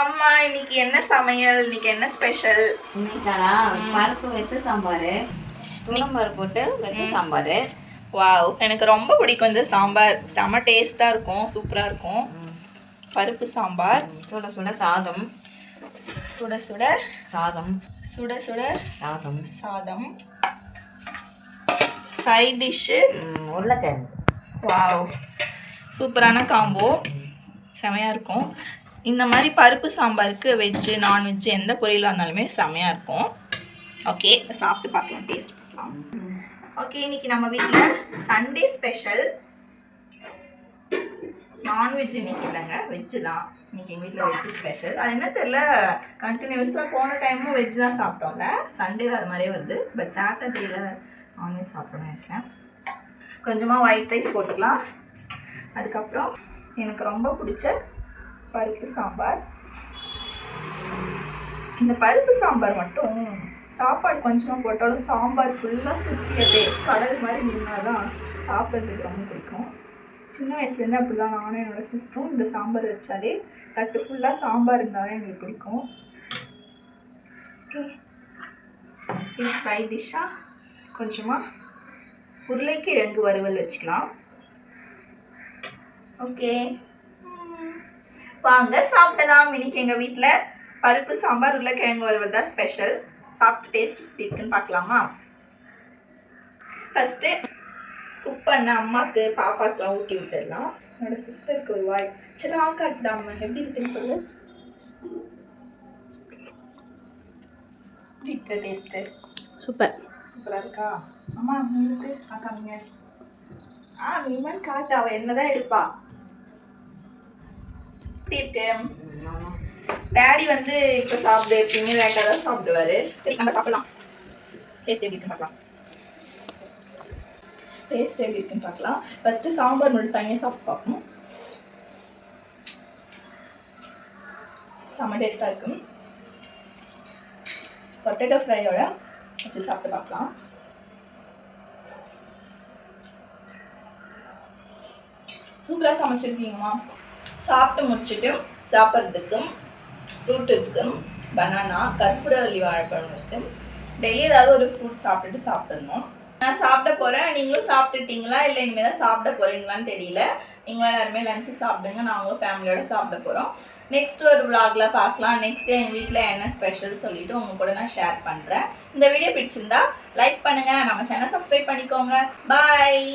அம்மா இன்னைக்கு என்ன சமையல்? இன்னைக்கு என்ன ஸ்பெஷல் இன்னைக்காடா பருப்பு வெத்து சாம்பார். பருப்பு போட்டு வெத்து சாம்பார். வாவ் எனக்கு ரொம்ப பிடிக்கும் இந்த சாம்பார். செம டேஸ்ட்டாக இருக்கும் சூப்பராக இருக்கும். பருப்பு சாம்பார். சுட சுட சாதம். சுட சுட சாதம். சுட சுட சாதம். சாதம். சைட் டிஷ்ஷு உருளைக்கிழங்கு. வாவ். சூப்பரான காம்போ செமையாக இருக்கும். இந்த மாதிரி பருப்பு சாம்பாருக்கு வெஜ்ஜு நான்வெஜ்ஜு எந்த பொரியலாக இருந்தாலுமே செமையாக இருக்கும். ஓகே சாப்பிட்டு பார்க்கலாம் டேஸ்ட் பார்க்கலாம். ஓகே இன்னைக்கு நம்ம வீட்டில் சண்டே ஸ்பெஷல் நான்வெஜ் இன்னைக்கு இல்லைங்க வெஜ்ஜு தான். இன்னைக்கு எங்கள் வீட்டில் வெஜ்ஜு ஸ்பெஷல் அது என்ன தெரில கண்டினியூஸாக போன டைமும் வெஜ் தான் சாப்பிட்டோம்ல. சண்டேல அது மாதிரியே வருது. பட் சாட்டர்டேயில் நான்வெஜ் சாப்பிடணும் இருக்கேன் கொஞ்சமாக ஒயிட் ரைஸ் போட்டுக்கலாம். அதுக்கப்புறம் எனக்கு ரொம்ப பிடிச்ச பருப்பு சாம்பார். இந்த பருப்பு சாம்பார் மட்டும் சாப்பாடு கொஞ்சமாக போட்டாலும் சாம்பார் ஃபுல்லாக சுற்றியதே கடல் மாதிரி நின்னாதான் சாப்பிட்றதுக்கு ரொம்ப பிடிக்கும். சின்ன வயசுலேருந்து அப்படி தான் நானும் என்னோடய சிஸ்டரும் இந்த சாம்பார் வச்சாலே தட்டு ஃபுல்லாக சாம்பார் இருந்தாலே எங்களுக்கு பிடிக்கும். ஓகே இது ஃப்ரைட் டிஷ்ஷாக கொஞ்சமாக உருளைக்கிழங்கு வறுவல் வச்சுக்கலாம். ஓகே வாங்க சாப்பிடலாம். இன்னைக்கு எங்கள் வீட்டில் பருப்பு சாம்பார் உருளைக்கிழங்கு வறுவல் தான் ஸ்பெஷல் சாப்பிட்டு டேஸ்ட் எப்படி இருக்குன்னு பார்க்கலாமா? ஃபஸ்ட்டு குக் பண்ண அம்மாவுக்கு பாப்பாக்கெலாம் ஊட்டி விட்டுடலாம். என்னோட சிஸ்டருக்கு ஒரு வாய். சரி ஆ காட்டுடாம எப்படி இருக்குன்னு சொல்லு. வீட்டில் டேஸ்ட்டு சூப்பர். சூப்பராக இருக்கா? அம்மா உங்களுக்கு காட்டாங்க ஆ நீமன் காட்டு. அவள் என்னதான் எடுப்பா? எப்படி இருக்கு. டேடி வந்து இப்போ சாப்பிடு எப்பயுமே லேட்டாக தான் சாப்பிடுவாரு. சரி நம்ம சாப்பிடலாம். டேஸ்ட் எப்படி இருக்குன்னு பார்க்கலாம். டேஸ்ட் எப்படி இருக்குன்னு பார்க்கலாம். ஃபஸ்ட்டு சாம்பார் மட்டும் தனியாக சாப்பிட்டு பார்க்கணும் செம்ம டேஸ்ட்டாக இருக்கும். பொட்டேட்டோ ஃப்ரையோட வச்சு சாப்பிட்டு பார்க்கலாம். சூப்பராக சமைச்சிருக்கீங்கம்மா. சாப்பிட்டு முடிச்சுட்டு சாப்பிட்றதுக்கும் ஃப்ரூட் இருக்கும் பனானா கற்பூரவள்ளி வாழைப்பழம் இருக்கு டெய்லி ஏதாவது ஒரு ஃப்ரூட் சாப்பிட்டுட்டு சாப்பிட்ணும் நான் சாப்பிட போகிறேன் நீங்களும் சாப்பிட்டுட்டீங்களா? இல்லை இனிமேல் தான் சாப்பிட போகிறீங்களான்னு தெரியல. நீங்களும் எல்லாருமே லஞ்சு சாப்பிடுங்க. நாங்களும் ஃபேமிலியோட சாப்பிட போகிறோம் நெக்ஸ்ட் ஒரு vlogல பார்க்கலாம். நெக்ஸ்ட் டே எங்கள் வீட்டில் என்ன ஸ்பெஷல் சொல்லிவிட்டு உங்கள் கூட நான் ஷேர் பண்ணுறேன் இந்த வீடியோ பிடிச்சிருந்தா லைக் பண்ணுங்கள் நம்ம சேனல் சப்ஸ்கிரைப் பண்ணிக்கோங்க. பாய்